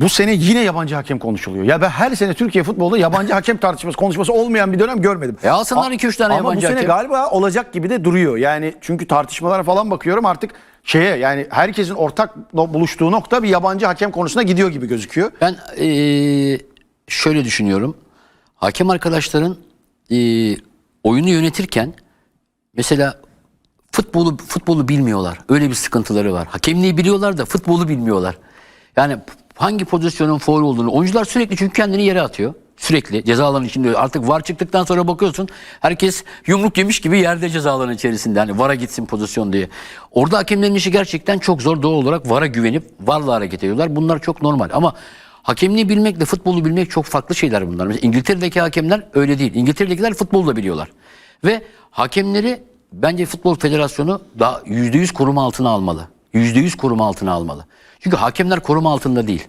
bu sene yine yabancı hakem konuşuluyor. Ya ben her sene Türkiye futbolunda yabancı hakem tartışması konuşması olmayan bir dönem görmedim. E alsınlar A- iki üç tane Ama yabancı bu sene hakem. galiba olacak gibi de duruyor. Yani çünkü tartışmalara falan bakıyorum artık şeye yani herkesin ortak buluştuğu nokta bir yabancı hakem konusuna gidiyor gibi gözüküyor. Ben eee, şöyle düşünüyorum. Hakem arkadaşların eee, oyunu yönetirken mesela futbolu futbolu bilmiyorlar. Öyle bir sıkıntıları var. Hakemliği biliyorlar da futbolu bilmiyorlar. Yani hangi pozisyonun faul olduğunu oyuncular sürekli çünkü kendini yere atıyor. Sürekli ceza alanı içinde artık var çıktıktan sonra bakıyorsun herkes yumruk yemiş gibi yerde ceza alanı içerisinde hani vara gitsin pozisyon diye. Orada hakemlerin işi gerçekten çok zor doğal olarak vara güvenip varla hareket ediyorlar. Bunlar çok normal ama hakemliği bilmekle futbolu bilmek çok farklı şeyler bunlar. Mesela İngiltere'deki hakemler öyle değil. İngiltere'dekiler futbolu da biliyorlar. Ve hakemleri bence Futbol Federasyonu daha %100 koruma altına almalı. %100 koruma altına almalı. Çünkü hakemler koruma altında değil.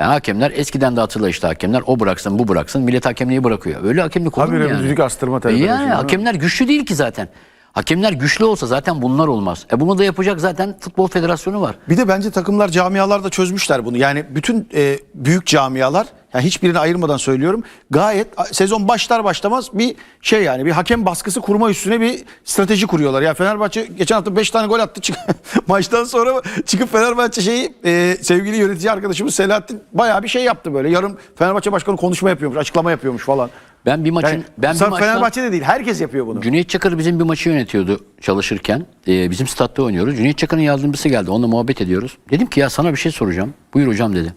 Yani hakemler eskiden de hatırla işte hakemler o bıraksın bu bıraksın millet hakemliği bırakıyor. Öyle hakemlik olur mu Habire yani? düdük astırma E telefonu Yani mi? hakemler güçlü değil ki zaten. Hakemler güçlü olsa zaten bunlar olmaz. E bunu da yapacak zaten Futbol Federasyonu var. Bir de bence takımlar camialar da çözmüşler bunu. Yani bütün e, büyük camialar yani hiçbirini ayırmadan söylüyorum. Gayet sezon başlar başlamaz bir şey yani bir hakem baskısı kurma üstüne bir strateji kuruyorlar. Ya Fenerbahçe geçen hafta 5 tane gol attı. Çık- Maçtan sonra çıkıp Fenerbahçe şeyi e, sevgili yönetici arkadaşımız Selahattin bayağı bir şey yaptı böyle. Yarım Fenerbahçe başkanı konuşma yapıyormuş, açıklama yapıyormuş falan. Ben bir maçın Yani ben bir sırf maçtan Fenerbahçe'de değil herkes yapıyor bunu. Cüneyt Çakır bizim bir maçı yönetiyordu çalışırken. Ee, bizim statta oynuyoruz. Cüneyt Çakır'ın yardımcısı geldi. Onunla muhabbet ediyoruz. Dedim ki ya sana bir şey soracağım. Buyur hocam dedi.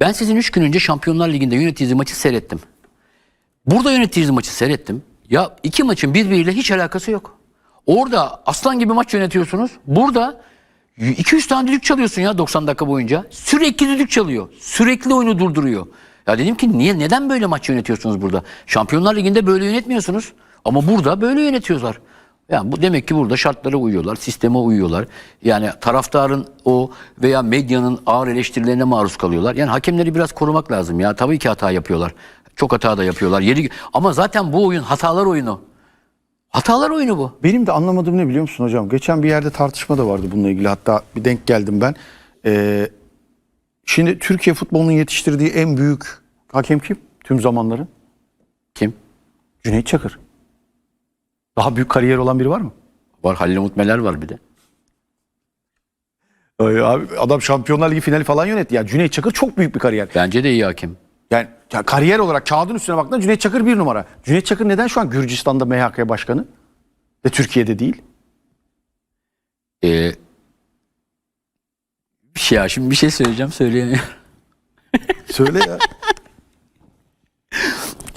Ben sizin 3 gün önce Şampiyonlar Ligi'nde yönettiğiniz maçı seyrettim. Burada yönettiğiniz maçı seyrettim. Ya iki maçın birbiriyle hiç alakası yok. Orada aslan gibi maç yönetiyorsunuz. Burada 200 tane düdük çalıyorsun ya 90 dakika boyunca. Sürekli düdük çalıyor. Sürekli oyunu durduruyor. Ya dedim ki niye neden böyle maç yönetiyorsunuz burada? Şampiyonlar Ligi'nde böyle yönetmiyorsunuz. Ama burada böyle yönetiyorlar. Yani bu demek ki burada şartlara uyuyorlar, sisteme uyuyorlar. Yani taraftarın o veya medyanın ağır eleştirilerine maruz kalıyorlar. Yani hakemleri biraz korumak lazım ya. Tabii ki hata yapıyorlar. Çok hata da yapıyorlar. Yeri ama zaten bu oyun hatalar oyunu. Hatalar oyunu bu. Benim de anlamadığım ne biliyor musun hocam? Geçen bir yerde tartışma da vardı bununla ilgili. Hatta bir denk geldim ben. Ee, şimdi Türkiye futbolunun yetiştirdiği en büyük hakem kim? Tüm zamanların. Kim? Cüneyt Çakır. Daha büyük kariyer olan biri var mı? Var Halil Umut Meler var bir de. Ay abi adam Şampiyonlar Ligi finali falan yönetti. Ya Cüneyt Çakır çok büyük bir kariyer. Bence de iyi hakem. Yani ya kariyer olarak kağıdın üstüne baktığında Cüneyt Çakır bir numara. Cüneyt Çakır neden şu an Gürcistan'da MHK başkanı? Ve Türkiye'de değil. Ee, ya şimdi bir şey söyleyeceğim söyleyemiyorum. Söyle ya.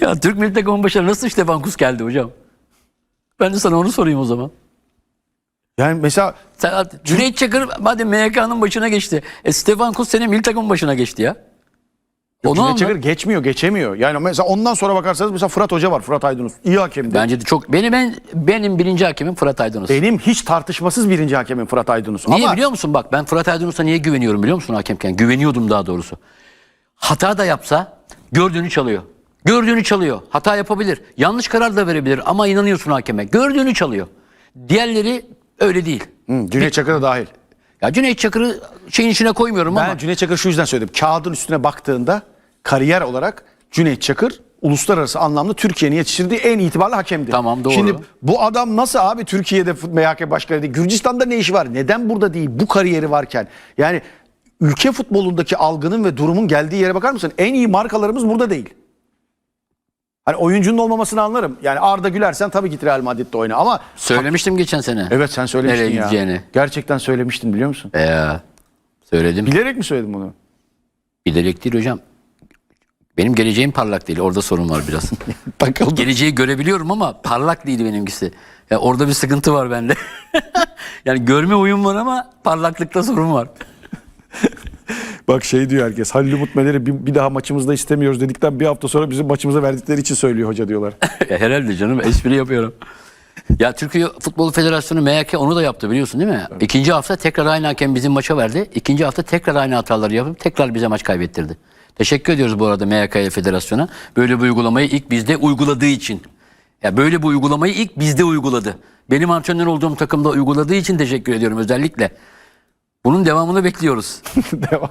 ya Türk Milli Takımın başına nasıl Stefan Kuz geldi hocam? Ben de sana onu sorayım o zaman. Yani mesela Sen, Cüneyt Çakır hadi MHK'nın başına geçti. E Stefan Kuz senin milli takımın başına geçti ya. Onu Cüneyt anla. Çakır geçmiyor, geçemiyor. Yani mesela ondan sonra bakarsanız mesela Fırat Hoca var. Fırat Aydınus. İyi hakemdi. Bence de çok benim en, benim birinci hakemim Fırat Aydınus. Benim hiç tartışmasız birinci hakemim Fırat Aydınus. Niye Ama biliyor musun? Bak ben Fırat Aydınus'a niye güveniyorum biliyor musun hakemken? Güveniyordum daha doğrusu. Hata da yapsa gördüğünü çalıyor. Gördüğünü çalıyor. Hata yapabilir. Yanlış karar da verebilir ama inanıyorsun hakeme. Gördüğünü çalıyor. Diğerleri öyle değil. Hı, Cüneyt Çakır da dahil. Ya Cüneyt Çakır'ı şeyin içine koymuyorum Ben ama Cüneyt Çakır şu yüzden söyledim. Kağıdın üstüne baktığında kariyer olarak Cüneyt Çakır uluslararası anlamda Türkiye'nin yetiştirdiği en itibarlı hakemdi. Tamam, doğru. Şimdi bu adam nasıl abi Türkiye'de MHK başkanı değil? Gürcistan'da ne işi var? Neden burada değil? Bu kariyeri varken. Yani ülke futbolundaki algının ve durumun geldiği yere bakar mısın? En iyi markalarımız burada değil. Hani oyuncunun olmamasını anlarım. Yani Arda Gülersen tabii git Real Madrid'de oyna ama söylemiştim geçen sene. evet sen söylemiştin Nereye ya. gideceğini. Gerçekten söylemiştin biliyor musun? Ee, söyledim. Bilerek mi söyledin bunu? Bilerek değil hocam. Benim geleceğim parlak değil. Orada sorun var biraz. Bakalım. Geleceği görebiliyorum ama parlak değil benimkisi. Ya orada bir sıkıntı var bende. yani görme uyum var ama parlaklıkta sorun var. Bak şey diyor herkes. Halil Umut Meler'i bir, bir daha maçımızda istemiyoruz dedikten bir hafta sonra bizim maçımıza verdikleri için söylüyor hoca diyorlar. Herhalde canım espri yapıyorum. Ya Türkiye Futbol Federasyonu MHK onu da yaptı biliyorsun değil mi? İkinci hafta tekrar aynı hakem bizim maça verdi. İkinci hafta tekrar aynı hataları yapıp tekrar bize maç kaybettirdi. Teşekkür ediyoruz bu arada MHK'ya Federasyon'a. Böyle bir uygulamayı ilk bizde uyguladığı için. Ya böyle bir uygulamayı ilk bizde uyguladı. Benim antrenör olduğum takımda uyguladığı için teşekkür ediyorum özellikle. Bunun devamını bekliyoruz. Devam.